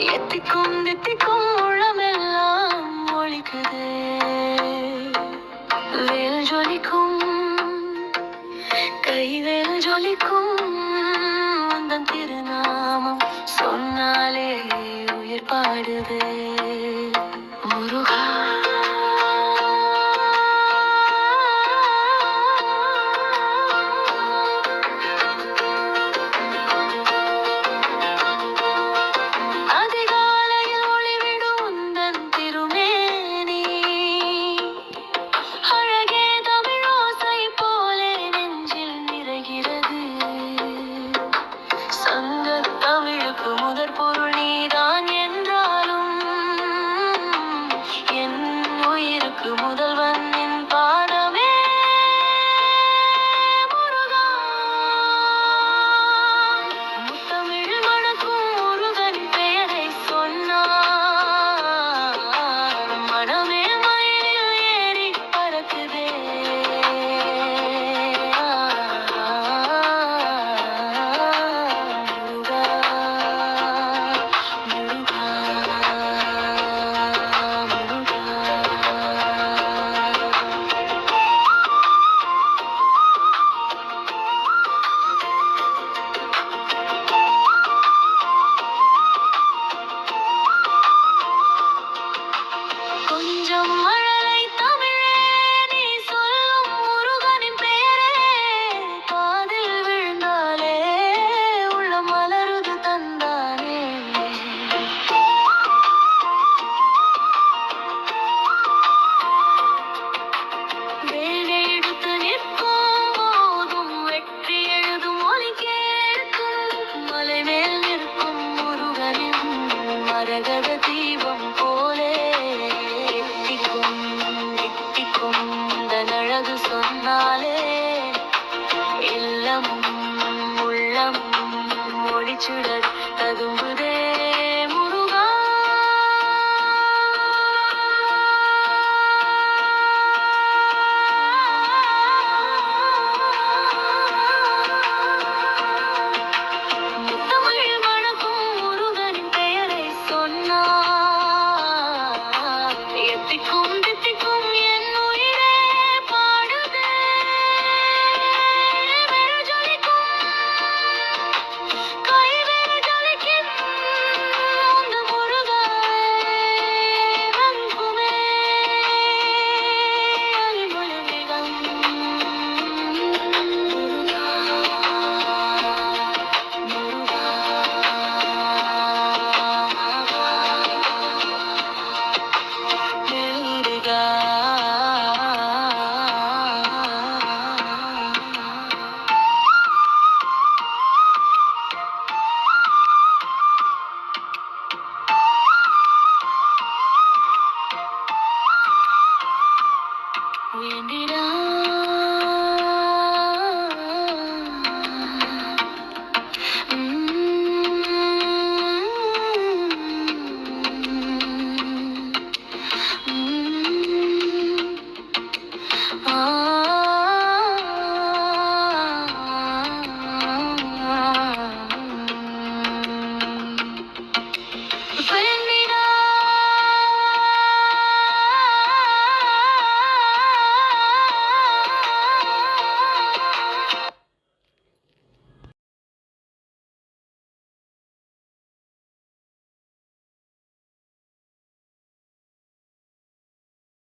எத்திக்கும் தித்திக்கும் உளமெல்லாம் ஒழிக்குது. வேல் ஜொலிக்கும் கைவேல் ஜொலிக்கும் உந்தன் திருநாமம் சொன்னாலே உயிர் பாடுது. முருகா. கொஞ்சம் மழலை தமிழே நீ சொல்லும் முருகனின் பெயரே. காதில் விழுந்தாலே உள்ள மலருது தந்தானே. வேலை எடுத்து நிற்கும் போதும் வெற்றி எழுதும் ஒலி கேட்கும். மலை மேல் நிற்கும் முருகனின் மரகத ஒளிச்சுடர்